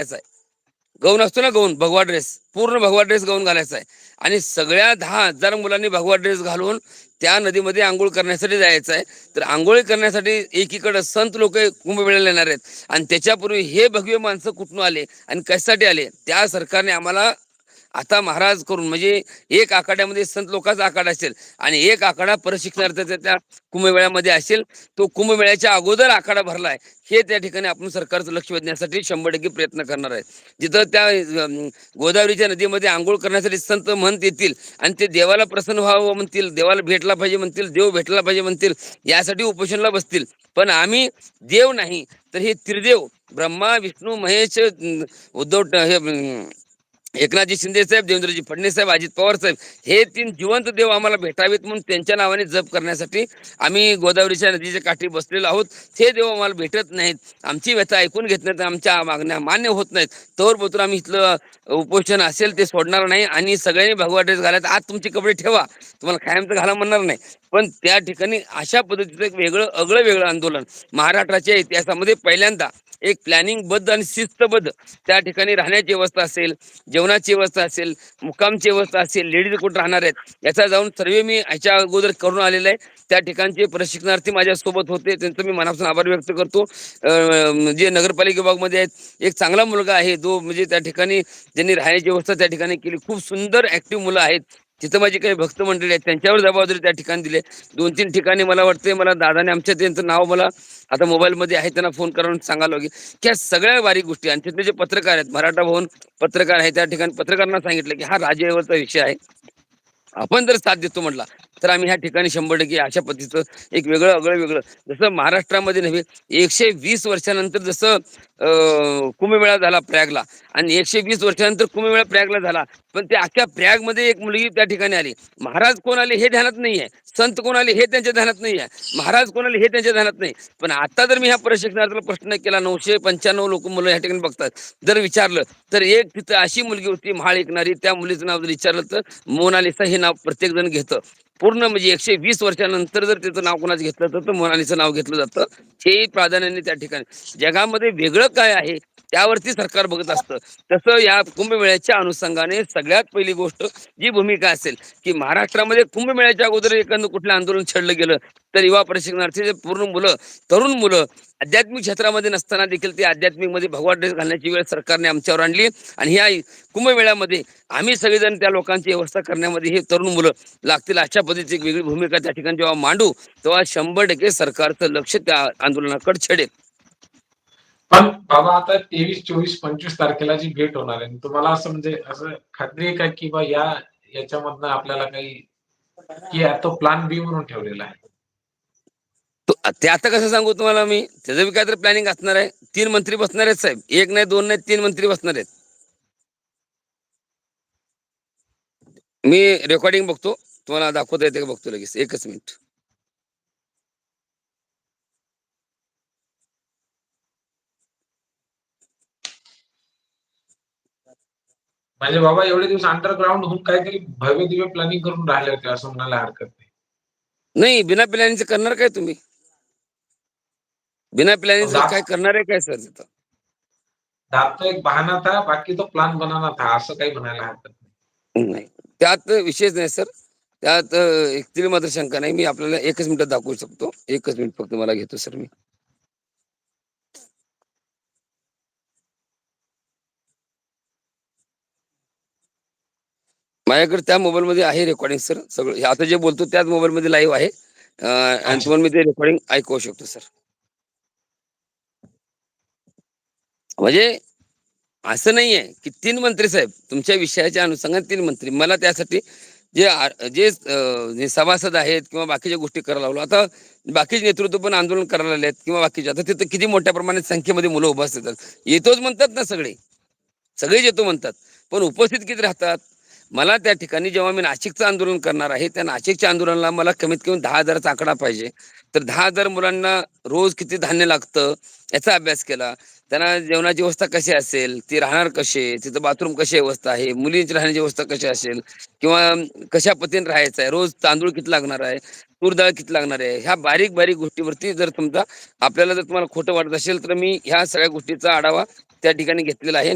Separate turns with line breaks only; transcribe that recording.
घालायचा आहे. गौन असतो ना गौन भगवा ड्रेस पूर्ण भगवा ड्रेस गौन घालायचा आहे. आणि सगळ्या दहा हजार मुलांनी भगवा ड्रेस घालून त्या नदीमध्ये आंघोळ करण्यासाठी जायचं आहे. तर आंघोळी करण्यासाठी एकीकडे संत लोक कुंभमेळ्याला येणार आहेत. आणि त्याच्यापूर्वी हे भगवे माणसं कुठून आले आणि कशासाठी आले? त्या सरकारने आम्हाला आता महाराज करून म्हणजे एक आखाड्यामध्ये संत लोकांचा आखाडा असेल आणि एक आखाडा प्रशिक्षणार्थाचा त्या कुंभमेळ्यामध्ये असेल तो कुंभमेळ्याच्या अगोदर आखाडा भरलाय हे त्या ठिकाणी आपण सरकारचं लक्ष वेधण्यासाठी शंभर टक्के प्रयत्न करणार आहे. जिथं त्या गोदावरीच्या नदीमध्ये आंघोळ करण्यासाठी संत म्हणत येतील आणि ते देवाला प्रसन्न व्हावं म्हणतील देवाला भेटला पाहिजे म्हणतील देव भेटला पाहिजे म्हणतील यासाठी उपोषणला बसतील. पण आम्ही देव नाही तर हे त्रिदेव ब्रह्मा विष्णू महेश उद्धव हे एकनाथजी शिंदे साहेब देवेंद्रजी फडणवीस साहेब अजित पवार साहेब हे तीन जिवंत देव आम्हाला भेटावेत म्हणून त्यांच्या नावाने जप करण्यासाठी आम्ही गोदावरीच्या नदीच्या काठी बसलेलो आहोत. ते देव आम्हाला भेटत नाहीत. आमची व्यथा ऐकून घेत नाहीत. आमच्या मागण्या मान्य होत नाहीत. तोवर बोतून आम्ही इथलं उपोषण असेल ते सोडणार नाही आणि सगळ्यांनी भगवा ड्रेस घालायचा. आज तुमचे कपडे ठेवा. तुम्हाला कायमचं घाला म्हणणार नाही. पण त्या ठिकाणी अशा पद्धतीचं एक वेगळं अगळं वेगळं आंदोलन महाराष्ट्राच्या इतिहासामध्ये पहिल्यांदा एक प्लॅनिंग बद्ध आणि शिस्तबद्ध त्या ठिकाणी राहण्याची व्यवस्था असेल. जेवणाची व्यवस्था असेल मुक्कामची व्यवस्था असेल लेडीज कुठं राहणार आहेत याचा जाऊन सर्वे मी ह्याच्या अगोदर करून आलेला आहे. त्या ठिकाणचे प्रशिक्षणार्थी माझ्या सोबत होते त्यांचं मी मनापासून आभार व्यक्त करतो. जे नगरपालिका विभागमध्ये आहेत एक चांगला मुलगा आहे जो म्हणजे त्या ठिकाणी ज्यांनी राहण्याची व्यवस्था त्या ठिकाणी केली. खूप सुंदर ऍक्टिव्ह मुलं आहेत. तिथं माझे काही भक्त मंडळी आहेत त्यांच्यावर जबाबदारी त्या ठिकाणी दिले दोन तीन ठिकाणी मला वाटते मला दादाने आमच्या त्यांचं नाव मला आता मोबाईलमध्ये आहे त्यांना फोन करून सांगायला लागेल. की ह्या सगळ्या बारीक गोष्टी आणि तिथले जे पत्रकार आहेत मराठा भवन पत्रकार आहे त्या ठिकाणी पत्रकारांना सांगितलं की हा राजेवरचा विषय आहे. आपण जर साथ देतो म्हटला तर आम्ही ह्या ठिकाणी शंभर टक्के अशा पद्धतीचं एक वेगळं अगळं वेगळं. जसं महाराष्ट्रामध्ये नव्हे एकशे वीस वर्षानंतर जसं कुंभमेळा झाला प्रयागला आणि एकशे वीस वर्षानंतर कुंभमेळा प्रयागला झाला पण त्या अख्ख्या प्रयागमध्ये एक मुलगी त्या ठिकाणी आली. महाराज कोण आले हे ध्यानात नाहीये. संत कोण हे त्यांच्या ध्यानात आहे. महाराज कोण हे त्यांच्या ध्यानात नाही. पण आता जर मी ह्या प्रशिक्षणार्थीला प्रश्न केला नऊशे पंच्याण्णव लोक मुलं ह्या ठिकाणी बघतात. जर विचारलं तर एक तिथं अशी मुलगी होती महाळ ऐकणारी त्या मुलीचं नाव जर विचारलं तर मोनालिसा हे नाव प्रत्येक जण घेतं. पूर्ण म्हणजे एकशे वीस वर्षानंतर जर त्याचं नाव कोणाचं घेतलं तर मोनालीचं नाव घेतलं जातं. हे प्राधान्याने त्या ठिकाणी. जगामध्ये वेगळं काय आहे? त्यावरती सरकार बघत असतं. तसं या कुंभमेळ्याच्या अनुषंगाने सगळ्यात पहिली गोष्ट जी भूमिका असेल की महाराष्ट्रामध्ये कुंभमेळ्याच्या अगोदर एखादं कुठलं आंदोलन छेडलं गेलं तर युवा प्रशिक्षणार्थी पूर्ण मुलं तरुण मुलं आध्यात्मिक क्षेत्रामध्ये नसताना देखील ते आध्यात्मिकमध्ये भगवा ड्रेस घालण्याची वेळ सरकारने आमच्यावर आणली. आणि ह्या कुंभमेळ्यामध्ये आम्ही सगळेजण त्या लोकांची व्यवस्था करण्यामध्ये हे तरुण मुलं लागतील अशा पद्धतीची एक वेगळी भूमिका त्या ठिकाणी जेव्हा मांडू तेव्हा शंभर टक्के सरकारचं लक्ष त्या आंदोलनाकडे छेडेल.
बाबा आता तेवीस चोवीस पंचवीस तारखेला जी भेट होणार आहे तुम्हाला असं म्हणजे असं खात्री आहे का की बा या याच्यामधनं आपल्याला काही की तो प्लॅन बी म्हणून ठेवलेला आहे?
ते आता कसं सांगू तुम्हाला मी? त्याचं बी काहीतरी प्लॅनिंग असणार आहे. तीन मंत्री बसणार आहेत साहेब. एक नाही दोन नाही तीन मंत्री बसणार आहेत. मी रेकॉर्डिंग बघतो. तुम्हाला दाखवता येते का? बघतो लगेच. एकच मिनिट.
म्हणजे बाबा एवढे दिवस अंडरग्राऊंड होऊन काहीतरी भव्य दिव्य प्लॅनिंग करून राहिले होते असं म्हणायला हरकत नाही.
नाही बिना प्लॅनिंगचं करणार काय तुम्ही? बिना प्लॅनिंगचं
दा-
काय करणार आहे काय सर तिथं?
दाब तो एक बहाना था बाकी तो प्लान बनाना था असं काही म्हणायला हरकत नाही.
त्यात विशेष नाही सर. त्यात तरी मात्र शंका नाही मी आपल्याला एकच मिनिटात दाखवू शकतो. एकच मिनिट फक्त मला घेतो सर मी. माझ्याकडे त्या मोबाईल मध्ये आहे रेकॉर्डिंग सर सगळं आता जे बोलतो त्याच मोबाईल मध्ये लाईव्ह आहे आणि. तुम्हाला मी ते रेकॉर्डिंग ऐकवू शकतो सर म्हणजे असं नाहीये की तीन मंत्री साहेब तुमच्या विषयाच्या अनुषंगाने तीन मंत्री. मला त्यासाठी जे जे सभासद आहेत किंवा बाकीच्या गोष्टी करायला लावलो. आता बाकीचे नेतृत्व पण आंदोलन करायला लागले आहेत किंवा बाकीचे. आता तिथं किती मोठ्या प्रमाणात संख्येमध्ये मुलं उभा असतात येतोच म्हणतात ना सगळे. सगळेच येतो म्हणतात. पण उपस्थित किती राहतात? मला त्या ठिकाणी जेव्हा मी नाशिकचं आंदोलन करणार आहे त्या नाशिकच्या आंदोलनाला मला कमीत कमी दहा हजाराचा आकडा पाहिजे. तर दहा हजार मुलांना रोज किती धान्य लागतं याचा अभ्यास केला. त्यांना जेवणाची व्यवस्था कशी असेल ती राहणार कसे तिथं बाथरूम कशी व्यवस्था आहे मुलींची राहण्याची व्यवस्था कशी असेल किंवा कशा पद्धतीने राहायचं आहे रोज तांदूळ किती लागणार आहे तूर डाळ किती लागणार आहे ह्या बारीक बारीक गोष्टीवरती जर समजा आपल्याला जर तुम्हाला खोटं वाटत असेल तर मी ह्या सगळ्या गोष्टीचा आढावा त्या ठिकाणी घेतलेला आहे.